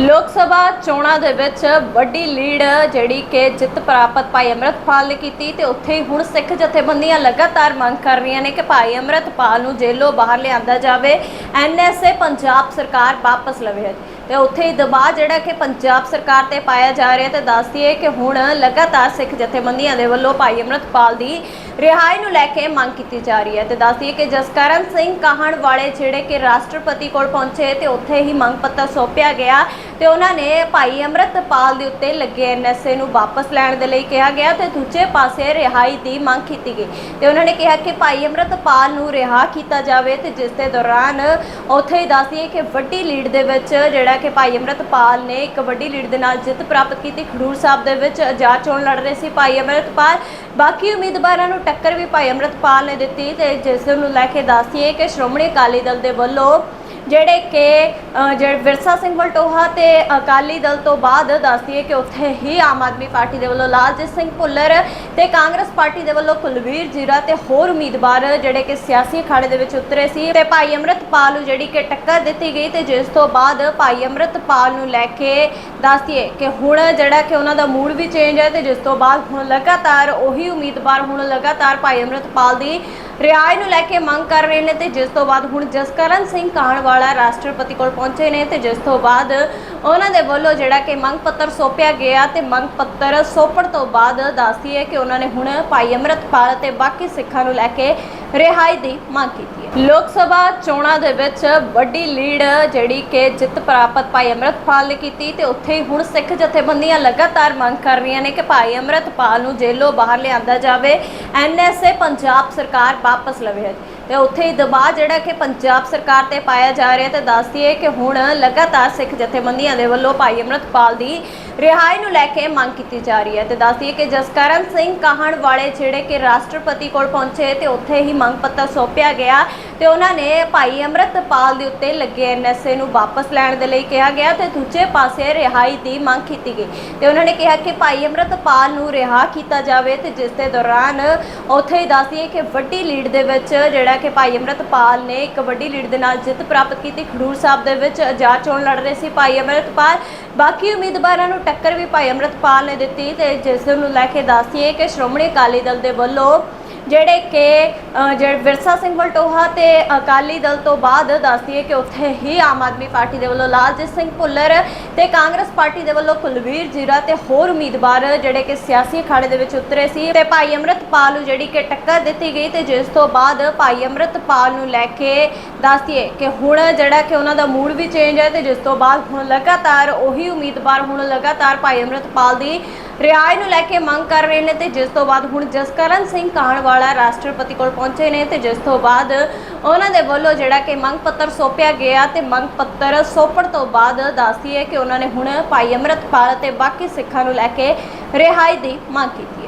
ਲੋਕ ਸਭਾ ਚੋਣਾਂ ਦੇ ਵਿੱਚ ਵੱਡੀ ਲੀਡ ਜਿਹੜੀ ਕਿ ਜਿੱਤ ਪ੍ਰਾਪਤ ਭਾਈ ਅੰਮ੍ਰਿਤਪਾਲ ਨੇ ਕੀਤੀ ਤੇ ਉੱਥੇ ਹੀ ਹੁਣ ਸਿੱਖ ਜਥੇਬੰਦੀਆਂ ਲਗਾਤਾਰ ਮੰਗ ਕਰ ਰਹੀਆਂ ਨੇ ਕਿ ਭਾਈ ਅੰਮ੍ਰਿਤਪਾਲ ਨੂੰ ਜੇਲ੍ਹੋਂ ਬਾਹਰ ਲਿਆਂਦਾ ਜਾਵੇ। ਐਨਐਸਏ ਪੰਜਾਬ ਸਰਕਾਰ ਵਾਪਸ ਲਵੇ ਤੇ ਉੱਥੇ ਹੀ ਦਬਾਅ ਜਿਹੜਾ ਕਿ ਪੰਜਾਬ ਸਰਕਾਰ ਤੇ ਪਾਇਆ ਜਾ ਰਿਹਾ ਤੇ ਦੱਸਦੀਏ ਕਿ ਹੁਣ ਲਗਾਤਾਰ ਸਿੱਖ ਜਥੇਬੰਦੀਆਂ ਦੇ ਵੱਲੋਂ ਭਾਈ ਅੰਮ੍ਰਿਤਪਾਲ ਦੀ ਰਿਹਾਈ ਨੂੰ ਲੈ ਕੇ ਮੰਗ ਕੀਤੀ ਜਾ ਰਹੀ ਹੈ ਤੇ ਦੱਸਦੀਏ ਕਿ ਜਸਕਰਨ ਸਿੰਘ ਕਾਹਣ ਵਾਲੇ ਜਿਹੜੇ ਕਿ ਰਾਸ਼ਟਰਪਤੀ ਕੋਲ ਪਹੁੰਚੇ ਤੇ ਉੱਥੇ ਹੀ ਮੰਗ ਪੱਤਰ ਸੌਂਪਿਆ ਗਿਆ ਤੇ ਉਹਨਾਂ ਨੇ ਭਾਈ ਅੰਮ੍ਰਿਤਪਾਲ ਦੇ ਉੱਤੇ ਲੱਗੇ ਐਨਐਸਏ ਨੂੰ ਵਾਪਸ ਲੈਣ ਦੇ ਲਈ ਕਿਹਾ ਗਿਆ ਤੇ ਦੂਜੇ ਪਾਸੇ ਰਿਹਾਈ ਦੀ ਮੰਗ ਕੀਤੀ ਗਈ ਤੇ ਉਹਨਾਂ ਨੇ ਕਿਹਾ ਕਿ ਭਾਈ ਅੰਮ੍ਰਿਤਪਾਲ ਨੂੰ ਰਿਹਾ ਕੀਤਾ ਜਾਵੇ ਤੇ ਜਿਸ ਦੇ ਦੌਰਾਨ ਉੱਥੇ ਹੀ ਦੱਸਦੀਏ ਕਿ ਵੱਡੀ ਲੀਡ ਦੇ ਵਿੱਚ ਜਿਹੜਾ ਕਿ ਭਾਈ ਅੰਮ੍ਰਿਤਪਾਲ ਨੇ ਇੱਕ ਵੱਡੀ ਲੀਡ ਦੇ ਨਾਲ ਜਿੱਤ ਪ੍ਰਾਪਤ ਕੀਤੀ। ਖਡੂਰ ਸਾਹਿਬ ਦੇ ਵਿੱਚ ਆਜ਼ਾਦ ਚੋਣ ਲੜ ਰਹੇ ਸੀ ਭਾਈ ਅੰਮ੍ਰਿਤਪਾਲ। ਬਾਕੀ ਉਮੀਦਵਾਰਾਂ ਨੂੰ ਟੱਕਰ ਵੀ ਭਾਈ ਅੰਮ੍ਰਿਤਪਾਲ ਨੇ ਦਿੱਤੀ ਤੇ ਜਿਸ ਨੂੰ ਲੈ ਕੇ ਦੱਸਦੀਏ ਕਿ ਸ਼੍ਰੋਮਣੀ ਅਕਾਲੀ ਦਲ ਦੇ ਵੱਲੋਂ ਜਿਹੜੇ ਕਿ ਅ, ਜਿਹੜੇ ਵਿਰਸਾ ਸਿੰਘ ਵਲਟੋਹਾ ਤੇ ਅਕਾਲੀ ਦਲ ਤੋਂ ਬਾਅਦ ਦੱਸਦੀਏ ਕਿ ਉੱਥੇ ਹੀ ਆਮ ਆਦਮੀ ਪਾਰਟੀ ਦੇ ਵੱਲੋਂ ਲਾਲਜੀਤ ਸਿੰਘ ਭੁੱਲਰ ਤੇ ਕਾਂਗਰਸ ਪਾਰਟੀ ਦੇ ਵੱਲੋਂ ਕੁਲਵੀਰ ਜੀਰਾ ਤੇ ਹੋਰ ਉਮੀਦਵਾਰ ਜਿਹੜੇ ਕਿ ਸਿਆਸੀ ਅਖਾੜੇ ਦੇ ਵਿੱਚ ਉਤਰੇ ਸੀ ਤੇ ਭਾਈ ਅੰਮ੍ਰਿਤਪਾਲ ਨੂੰ ਜਿਹੜੀ ਕਿ ਟੱਕਰ ਦਿੱਤੀ ਗਈ ਤੇ ਜਿਸ ਤੋਂ ਬਾਅਦ ਭਾਈ ਅੰਮ੍ਰਿਤਪਾਲ ਨੂੰ ਲੈ ਕੇ ਦੱਸਦੀਏ ਕਿ ਹੁਣ ਜਿਹੜਾ ਕਿ ਉਹਨਾਂ ਦਾ ਮੂਡ ਵੀ ਚੇਂਜ ਹੈ ਤੇ ਜਿਸ ਤੋਂ ਬਾਅਦ ਹੁਣ ਲਗਾਤਾਰ ਉਹੀ ਉਮੀਦਵਾਰ ਹੁਣ ਲਗਾਤਾਰ ਭਾਈ ਅੰਮ੍ਰਿਤਪਾਲ ਦੀ ਰਿਹਾਈ ਨੂੰ ਲੈ ਕੇ ਮੰਗ ਕਰ ਰਹੇ ਨੇ ਤੇ ਜਿਸ ਤੋਂ ਬਾਅਦ ਹੁਣ ਜਸਕਰਨ ਸਿੰਘ ਕਾਹਣਵਾਲਾ ਰਾਸ਼ਟਰਪਤੀ ਕੋਲ ਪਹੁੰਚੇ ਨੇ ਤੇ ਜਿਸ ਤੋਂ ਬਾਅਦ ਉਹਨਾਂ ਦੇ ਵੱਲੋਂ ਜਿਹੜਾ ਕਿ ਮੰਗ ਪੱਤਰ ਸੌਂਪਿਆ ਗਿਆ ਤੇ ਮੰਗ ਪੱਤਰ ਸੌਂਪਣ ਤੋਂ ਬਾਅਦ ਦੱਸਦੀ ਹੈ ਕਿ ਉਹਨਾਂ ਨੇ ਹੁਣ ਭਾਈ ਅੰਮ੍ਰਿਤਪਾਲ ਤੇ ਬਾਕੀ ਸਿੱਖਾਂ ਨੂੰ ਲੈ ਕੇ ਰਿਹਾਈ ਦੀ ਮੰਗ ਕੀਤੀ ਹੈ। ਲੋਕ ਸਭਾ ਚੋਣਾਂ ਦੇ ਵਿੱਚ ਵੱਡੀ ਲੀਡ ਜਿਹੜੀ ਕਿ ਜਿੱਤ ਪ੍ਰਾਪਤ ਭਾਈ ਅੰਮ੍ਰਿਤਪਾਲ ਨੇ ਕੀਤੀ ਤੇ ਉੱਥੇ ਹੀ ਹੁਣ ਸਿੱਖ ਜਥੇਬੰਦੀਆਂ ਲਗਾਤਾਰ ਮੰਗ ਕਰ ਰਹੀਆਂ ਨੇ ਕਿ ਭਾਈ ਅੰਮ੍ਰਿਤਪਾਲ ਨੂੰ ਜੇਲ੍ਹੋਂ ਬਾਹਰ ਲਿਆਂਦਾ ਜਾਵੇ ਐਨਐਸਏ ਪੰਜਾਬ ਸਰਕਾਰ ਵਾਪਸ ਲਵੇ। ਤੇ ਉੱਥੇ ਹੀ ਦਬਾਅ ਜਿਹੜਾ ਕਿ ਪੰਜਾਬ ਸਰਕਾਰ ਤੇ ਪਾਇਆ ਜਾ ਰਿਹਾ ਤੇ ਹੈ ਕਿ ਹੁਣ ਲਗਾਤਾਰ ਸਿੱਖ ਜਥੇਬੰਦੀਆਂ ਦੇ ਵੱਲੋਂ ਭਾਈ ਅੰਮ੍ਰਿਤਪਾਲ ਦੀ ਰਿਹਾਈ ਨੂੰ ਲੈ ਕੇ ਮੰਗ ਕੀਤੀ ਜਾ ਰਹੀ ਹੈ ਤੇ ਦੱਸਦੀਏ ਕਿ ਜਸਕਰਨ ਸਿੰਘ ਕਾਹਣ ਵਾਲੇ ਜਿਹੜੇ ਕਿ ਰਾਸ਼ਟਰਪਤੀ ਕੋਲ ਪਹੁੰਚੇ ਤੇ ਉੱਥੇ ਹੀ ਮੰਗ ਪੱਤਰ ਸੌਂਪਿਆ ਗਿਆ। ਤੇ ਉਹਨਾਂ ਨੇ ਭਾਈ ਅੰਮ੍ਰਿਤਪਾਲ ਦੇ ਉੱਤੇ ਲੱਗੇ ਐਨਐਸਏ ਨੂੰ ਵਾਪਸ ਲੈਣ ਦੇ ਲਈ ਕਿਹਾ ਗਿਆ ਤੇ ਦੂਜੇ ਪਾਸੇ ਰਿਹਾਈ ਦੀ ਮੰਗ ਕੀਤੀ ਗਈ। ਤੇ ਉਹਨਾਂ ਨੇ ਕਿਹਾ ਕਿ ਭਾਈ ਅੰਮ੍ਰਿਤਪਾਲ ਨੂੰ ਰਿਹਾ ਕੀਤਾ ਜਾਵੇ ਤੇ ਜਿਸ ਦੇ ਦੌਰਾਨ ਉੱਥੇ ਹੀ ਦੱਸਦੀਏ ਕਿ ਵੱਡੀ ਲੀਡ ਦੇ ਵਿੱਚ ਜਿਹੜਾ ਕਿ ਭਾਈ ਅੰਮ੍ਰਿਤਪਾਲ ਨੇ ਇੱਕ ਵੱਡੀ ਲੀਡ ਦੇ ਨਾਲ ਜਿੱਤ ਪ੍ਰਾਪਤ ਕੀਤੀ। ਖਡੂਰ ਸਾਹਿਬ ਦੇ ਵਿੱਚ ਆਜ਼ਾਦ ਚੋਣ ਲੜ ਰਹੇ ਸੀ ਭਾਈ ਅੰਮ੍ਰਿਤਪਾਲ। ਬਾਕੀ ਉਮੀਦਵਾਰਾਂ ਨੂੰ ਟੱਕਰ ਵੀ ਭਾਈ ਅੰਮ੍ਰਿਤਪਾਲ ਨੇ ਦਿੱਤੀ ਤੇ ਜਿਸ ਨੂੰ ਲੈ ਕੇ ਦੱਸਦੀਏ ਕਿ ਸ਼੍ਰੋਮਣੀ ਅਕਾਲੀ ਦਲ ਦੇ ਵੱਲੋਂ ਜਿਹੜੇ ਕਿ ਅ, ਜਿਹੜੇ ਵਿਰਸਾ ਸਿੰਘ ਵਲਟੋਹਾ ਤੇ ਅਕਾਲੀ ਦਲ ਤੋਂ ਬਾਅਦ ਦੱਸਦੀਏ ਕਿ ਉੱਥੇ ਹੀ ਆਮ ਆਦਮੀ ਪਾਰਟੀ ਦੇ ਵੱਲੋਂ ਲਾਲਜੀਤ ਸਿੰਘ ਭੁੱਲਰ ਤੇ ਕਾਂਗਰਸ ਪਾਰਟੀ ਦੇ ਵੱਲੋਂ ਕੁਲਵੀਰ ਜੀਰਾ ਤੇ ਹੋਰ ਉਮੀਦਵਾਰ ਜਿਹੜੇ ਕਿ ਸਿਆਸੀ ਅਖਾੜੇ ਦੇ ਵਿੱਚ ਉਤਰੇ ਸੀ ਤੇ ਭਾਈ ਅੰਮ੍ਰਿਤਪਾਲ ਨੂੰ ਜਿਹੜੀ ਕਿ ਟੱਕਰ ਦਿੱਤੀ ਗਈ ਤੇ ਜਿਸ ਤੋਂ ਬਾਅਦ ਭਾਈ ਅੰਮ੍ਰਿਤਪਾਲ ਨੂੰ ਲੈ ਕੇ ਦੱਸਦੀਏ ਕਿ ਹੁਣ ਜਿਹੜਾ ਕਿ ਉਹਨਾਂ ਦਾ ਮੂਡ ਵੀ ਚੇਂਜ ਹੈ ਤੇ ਜਿਸ ਤੋਂ ਬਾਅਦ ਹੁਣ ਲਗਾਤਾਰ ਉਹੀ ਉਮੀਦਵਾਰ ਹੁਣ ਲਗਾਤਾਰ ਭਾਈ ਅੰਮ੍ਰਿਤਪਾਲ ਦੀ ਰਿਹਾਈ ਨੂੰ ਲੈ ਕੇ ਮੰਗ ਕਰ ਰਹੇ ਨੇ ਤੇ ਜਿਸ ਤੋਂ ਬਾਅਦ ਹੁਣ ਜਸਕਰਨ ਸਿੰਘ ਕਾਹਣਵਾਲਾ ਰਾਸ਼ਟਰਪਤੀ ਕੋਲ ਪਹੁੰਚੇ ਨੇ ਤੇ ਜਿਸ ਤੋਂ ਬਾਅਦ ਉਹਨਾਂ ਦੇ ਵੱਲੋਂ ਜਿਹੜਾ ਕਿ ਮੰਗ ਪੱਤਰ ਸੌਂਪਿਆ ਗਿਆ ਤੇ ਮੰਗ ਪੱਤਰ ਸੌਂਪਣ ਤੋਂ ਬਾਅਦ ਦੱਸਦੀ ਹੈ ਕਿ ਉਹਨਾਂ ਨੇ ਹੁਣ ਭਾਈ ਅੰਮ੍ਰਿਤਪਾਲ ਤੇ ਬਾਕੀ ਸਿੱਖਾਂ ਨੂੰ ਲੈ ਕੇ ਰਿਹਾਈ ਦੀ ਮੰਗ ਕੀਤੀ।